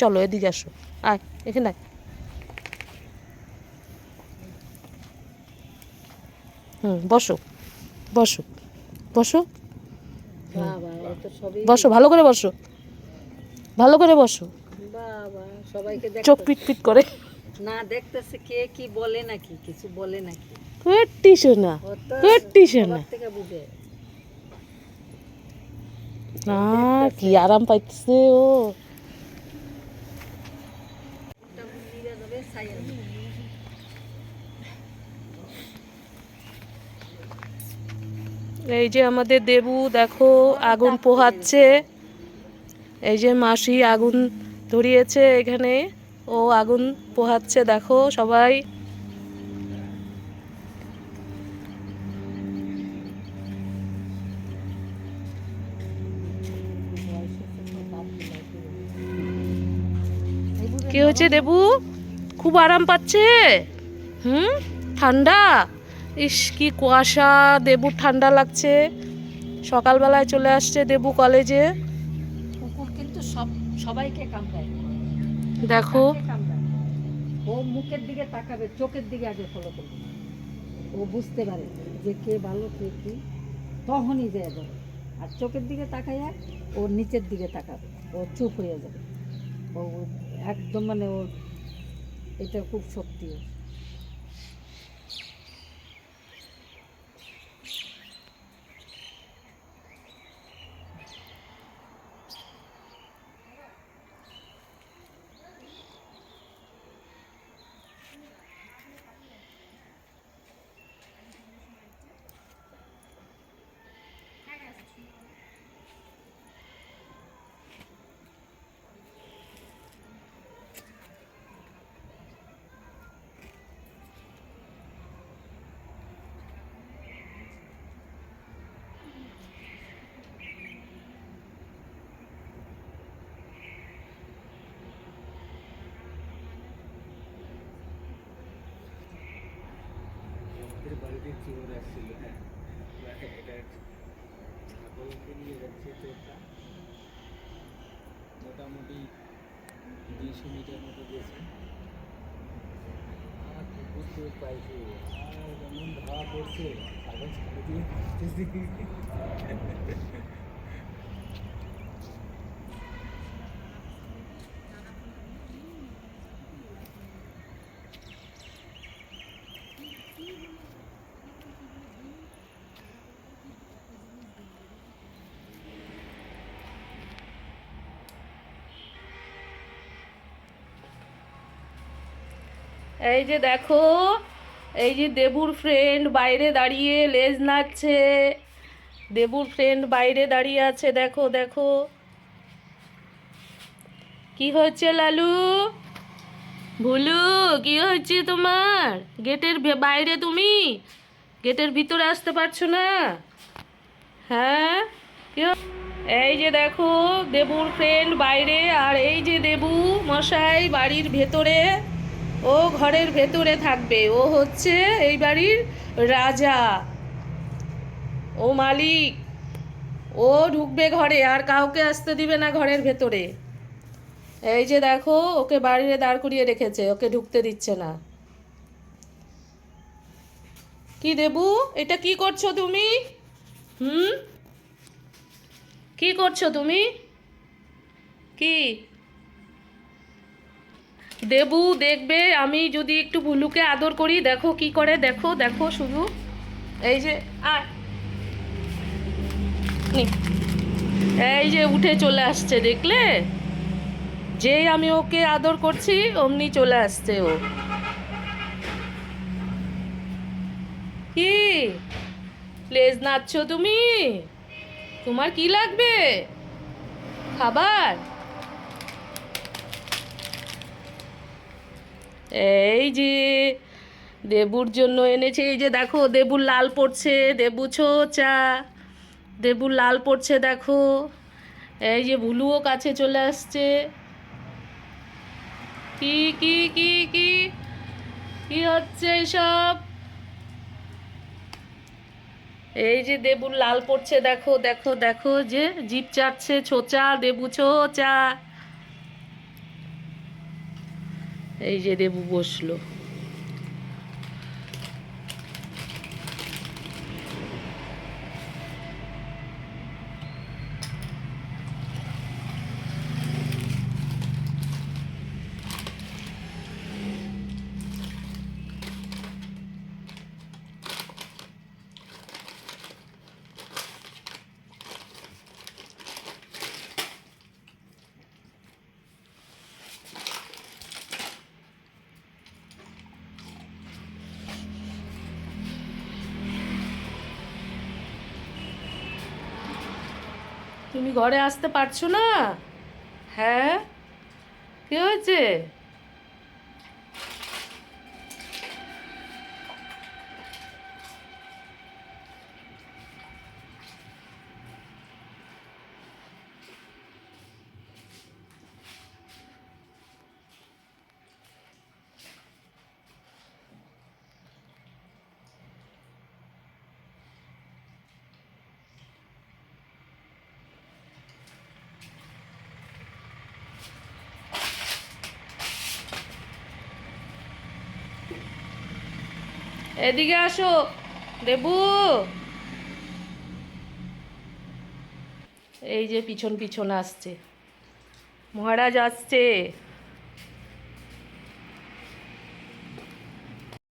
চলো এদিকে আসো। আয় এখানে আয়। হুম বসো বসো বসো। বসো ভালো করে বসো। ভালো করে বসো। সবাইকে চোখ পিট পিট করে। না দেখতেছে কে কি বলে নাকি কিছু বলে নাকি। কুয়েট্টি শোনা ও শোনা। না কি আরাম পাইতেছে ও। এই যে আমাদের দেবু, দেখো, আগুন পোহাচ্ছে। এই যে মাসি আগুন ধরিয়েছে এখানে। ও আগুন পোহাচ্ছে, দেখো সবাই। কি হয়েছে দেবু? খুব আরাম পাচ্ছে। হুম? ঠান্ডা? ইস কি কুয়াশা। দেবুর ঠান্ডা লাগছে। সকালবেলায় চলে আসছে দেবু কলেজে। কুকুর কিন্তু সব সবাইকে কামড়ায়। দেখো। ও মুখের দিকে তাকাবে চোখের দিকে আগে ফলো করবে। ও বুঝতে পারে যে কে ভালো কে কি। তখনই যায় যাবে। আর চোখের দিকে তাকাইয়া ও নিচের দিকে তাকাবে। ও চুপ হয়ে যাবে। ও একদম মানে ওর এটা খুব শক্তি ওর। আমাদের বাড়িতে চোর আসছিল হ্যাঁ এটা ছাগলকে নিয়ে যাচ্ছে চোরটা মোটামুটি দুইশো মিটার মতো গেছে আর বুঝতে পাইছে আর যেমন ধরা পড়ছে ছাগল ছাগল দিয়ে এই যে দেখো, এই যে দেবুর ফ্রেন্ড বাইরে দাঁড়িয়ে লেজ নাড়ছে। দেবুর ফ্রেন্ড বাইরে দাঁড়িয়ে আছে, দেখো দেখো। কি হচ্ছে লালু? ভুলু, কি হচ্ছে তোমার? গেটের বাইরে তুমি? গেটের ভিতরে আসতে পারছ না? হ্যাঁ? এই যে দেখো, দেবুর ফ্রেন্ড বাইরে, আর এই যে দেবু মশাই বাড়ির ভেতরে। ও ঘরের ভেতরে থাকবে। ও হচ্ছে এই বাড়ির রাজা। ও মালিক। ও ঢুকবে ঘরে, আর কাউকে আসতে দিবে না ঘরের ভেতরে। এই যে দেখো, ওকে বাইরে দাঁড় করিয়ে রেখেছে, ওকে ঢুকতে দিচ্ছে না। কি দেবু, এটা কি করছ তুমি? হুম? কি করছ তুমি? কি? দেবু দেখবে, আমি যদি একটু ভুলুকে আদর করি, দেখো কি করে, দেখো দেখো শুধু। এই যে নি। এই যে উঠে চলে আসছে, দেখলে? যেই আমি ওকে আদর করছি, অমনি চলে আসছে ও। কি? লেজ নাচছো তুমি? তোমার কি লাগবে? খাবার? এই যে দেবুর জন্য এনেছে, এই যে দেখো, দেবুর লাল পড়ছে, দেবু ছোচা, দেবুর লাল পড়ছে, দেখো। এই যে ভুলুও কাছে চলে আসছে। কি কি কি কি কি হচ্ছে এসব? এই যে দেবুর লাল পড়ছে, দেখো দেখো দেখো, যে জিপ চাটছে, ছোচা, দেবু ছোচা। এই যে দেবু বসল। তুমি ঘরে আসতে পারছ না? হ্যাঁ? কী হয়েছে? এদিকে আসো। দেবু। এই যে পিছন পিছন আসছে। মহারাজ আসছে।